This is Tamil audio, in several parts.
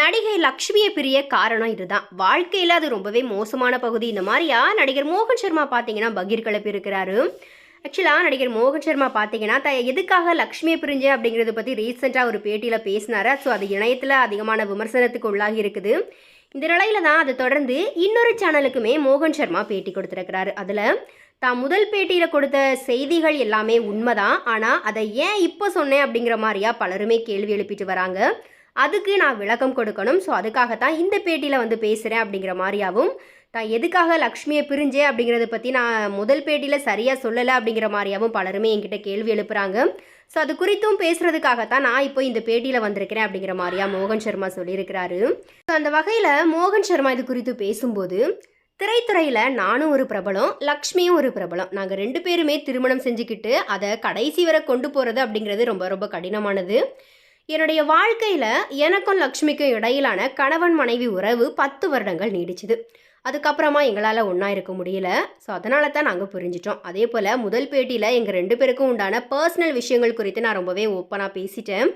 நடிகை லக்ஷ்மியை பிரிய காரணம் இதுதான். வாழ்க்கையில் அது ரொம்பவே மோசமான பகுதி. இந்த மாதிரியா? நடிகர் மோகன் சர்மா பார்த்தீங்கன்னா பகீர் கிளப்பி இருக்கிறாரு. ஆக்சுவலாக நடிகர் மோகன் சர்மா பார்த்தீங்கன்னா த எதுக்காக லக்ஷ்மியை பிரிஞ்சு அப்படிங்கிறத பற்றி ரீசெண்டாக ஒரு பேட்டியில் பேசினார். ஸோ அது இணையத்தில் அதிகமான விமர்சனத்துக்கு உள்ளாகி இருக்குது. இந்த நிலையில தான் அதை தொடர்ந்து இன்னொரு சேனலுக்குமே மோகன் சர்மா பேட்டி கொடுத்துருக்கிறாரு. அதில் தான் முதல் பேட்டியில் கொடுத்த செய்திகள் எல்லாமே உண்மைதான். ஆனால் அதை ஏன் இப்போ சொன்னேன் அப்படிங்கிற மாதிரியா பலருமே கேள்வி எழுப்பிட்டு வராங்க. அதுக்கு நான் விளக்கம் கொடுக்கணும். ஸோ அதுக்காகத்தான் இந்த பேட்டியில் வந்து பேசுகிறேன் அப்படிங்கிற மாதிரியாவும் தான் எதுக்காக லக்ஷ்மியை பிரிஞ்சேன் அப்படிங்கிறத பற்றி நான் முதல் பேட்டியில் சரியாக சொல்லலை அப்படிங்கிற மாதிரியாகவும் பலருமே என்கிட்ட கேள்வி எழுப்புறாங்க. ஸோ அது குறித்தும் பேசுகிறதுக்காகத்தான் நான் இப்போ இந்த பேட்டியில் வந்திருக்கிறேன் அப்படிங்கிற மாதிரியா மோகன் சர்மா சொல்லியிருக்கிறாரு. ஸோ அந்த வகையில் மோகன் சர்மா இது குறித்து பேசும்போது திரைத்துறையில் நானும் ஒரு பிரபலம் லக்ஷ்மியும் ஒரு பிரபலம். நாங்கள் ரெண்டு பேருமே திருமணம் செஞ்சுக்கிட்டு அதை கடைசி வரை கொண்டு போகிறது அப்படிங்கிறது ரொம்ப ரொம்ப கடினமானது. என்னுடைய வாழ்க்கையில் எனக்கும் லக்ஷ்மிக்கும் இடையிலான கணவன் மனைவி உறவு பத்து வருடங்கள் நீடிச்சுது. அதுக்கப்புறமா எங்களால் ஒன்றா இருக்க முடியல. ஸோ அதனால தான் நாங்கள் புரிஞ்சிட்டோம். அதே போல் முதல் பேட்டியில் எங்கள் ரெண்டு பேருக்கும் உண்டான பர்சனல் விஷயங்கள் குறித்து நான் ரொம்பவே ஓப்பனாக பேசிட்டேன்.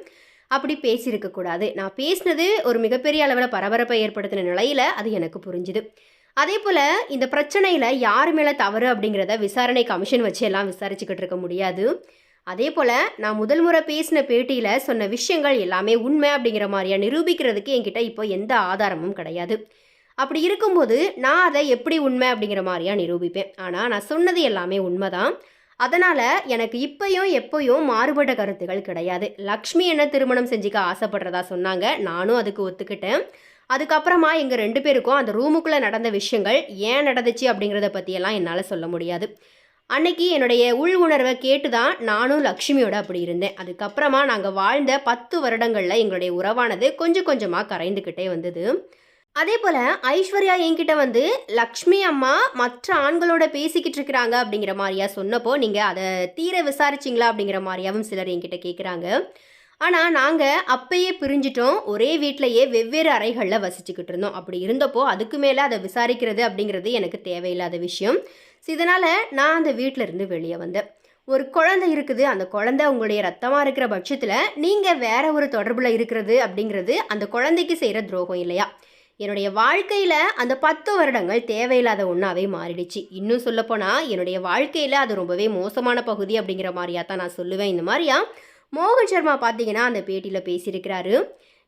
அப்படி பேசியிருக்கக்கூடாது நான் பேசினது ஒரு மிகப்பெரிய அளவில் பரபரப்பை ஏற்படுத்தின நிலையில் அது எனக்கு புரிஞ்சுது. அதே போல் இந்த பிரச்சனையில் யார் மேலே தவறு அப்படிங்கிறத விசாரணை கமிஷன் வச்சு எல்லாம் விசாரிச்சுக்கிட்டு இருக்க முடியாது. அதே போல் நான் முதல் முறை பேசின பேட்டியில் சொன்ன விஷயங்கள் எல்லாமே உண்மை அப்படிங்கிற மாதிரியா நிரூபிக்கிறதுக்கு என்கிட்ட இப்போ எந்த ஆதாரமும் கிடையாது. அப்படி இருக்கும்போது நான் அதை எப்படி உண்மை அப்படிங்கிற மாதிரியா நிரூபிப்பேன்? ஆனால் நான் சொன்னது எல்லாமே உண்மைதான். அதனால் எனக்கு இப்பயும் எப்பயும் மாறுபட்ட கருத்துகள் கிடையாது. லக்ஷ்மி என்ன திருமணம் செஞ்சுக்க ஆசைப்படுறதா சொன்னாங்க. நானும் அதுக்கு ஒத்துக்கிட்டேன். அதுக்கப்புறமா எங்கள் ரெண்டு பேருக்கும் அந்த ரூமுக்குள்ளே நடந்த விஷயங்கள் ஏன் நடந்துச்சு அப்படிங்கிறத பற்றியெல்லாம் என்னால் சொல்ல முடியாது. அன்னைக்கு என்னுடைய உள் உணர்வை கேட்டு தான் நானும் லக்ஷ்மியோட அப்படி இருந்தேன். அதுக்கப்புறமா நாங்கள் வாழ்ந்த பத்து வருடங்களில் எங்களுடைய உறவானது கொஞ்சம் கொஞ்சமாக கரைந்துக்கிட்டே வந்தது. அதே போல் ஐஸ்வர்யா என்கிட்ட வந்து லக்ஷ்மி அம்மா மற்ற ஆண்களோட பேசிக்கிட்டு இருக்கிறாங்க அப்படிங்கிற மாதிரியா சொன்னப்போ நீங்கள் அதை தீர விசாரிச்சிங்களா அப்படிங்கிற மாதிரியாவும் சிலர் என்கிட்ட கேட்குறாங்க ஆனால் நாங்கள் அப்பயே பிரிஞ்சிட்டோம். ஒரே வீட்டிலையே வெவ்வேறு அறைகளில் வசிச்சுக்கிட்டு இருந்தோம். அப்படி இருந்தப்போ அதுக்கு மேலே அதை விசாரிக்கிறது அப்படிங்கிறது எனக்கு தேவையில்லாத விஷயம். ஸோ இதனால் நான் அந்த வீட்டில் இருந்து வெளியே வந்தேன். ஒரு குழந்தை இருக்குது. அந்த குழந்தை உங்களுடைய ரத்தமாக இருக்கிற பட்சத்தில் நீங்கள் வேற ஒரு தொடர்பில் இருக்கிறது அப்படிங்கிறது அந்த குழந்தைக்கு செய்கிற துரோகம் இல்லையா? என்னுடைய வாழ்க்கையில் அந்த பத்து வருடங்கள் தேவையில்லாத ஒன்றாவே மாறிடுச்சு. இன்னும் சொல்லப்போனால் என்னுடைய வாழ்க்கையில் அது ரொம்பவே மோசமான பகுதி அப்படிங்கிற மாதிரியா தான் நான் சொல்லுவேன். இந்த மாதிரியா? மோகன் சர்மா பார்த்தீங்கன்னா அந்த பேட்டியில் பேசியிருக்கிறாரு.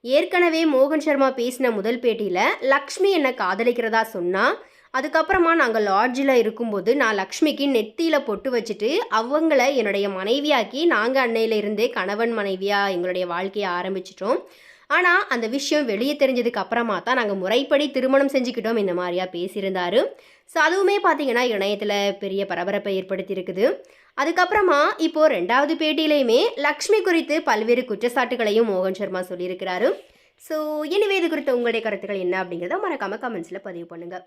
ஏற்கனவே மோகன் சர்மா பேசின முதல் பேட்டியில் லக்ஷ்மி என்னை காதலிக்கிறதா சொன்னால் அதுக்கப்புறமா நாங்கள் லாட்ஜில் இருக்கும்போது நான் லக்ஷ்மிக்கு நெத்தியில் பொட்டு வச்சுட்டு அவங்கள என்னுடைய மனைவியாக்கி நாங்கள் அன்னையிலிருந்தே கணவன் மனைவியாக எங்களுடைய வாழ்க்கையை ஆரம்பிச்சிட்டோம். ஆனால் அந்த விஷயம் வெளியே தெரிஞ்சதுக்கு அப்புறமா தான் நாங்கள் முறைப்படி திருமணம் செஞ்சுக்கிட்டோம் இந்த மாதிரியா பேசியிருந்தாரு. ஸோ அதுவுமே பார்த்தீங்கன்னா இணையத்தில் பெரிய பரபரப்பை ஏற்படுத்தியிருக்குது. அதுக்கப்புறமா இப்போது ரெண்டாவது பேட்டியிலையுமே லக்ஷ்மி குறித்து பல்வேறு குற்றச்சாட்டுகளையும் மோகன் சர்மா சொல்லியிருக்கிறாரு. ஸோ எனவே இது குறித்த உங்களுடைய கருத்துக்கள் என்ன அப்படிங்கிறத மறக்காமல் கமெண்ட்ஸில் பதிவு பண்ணுங்கள்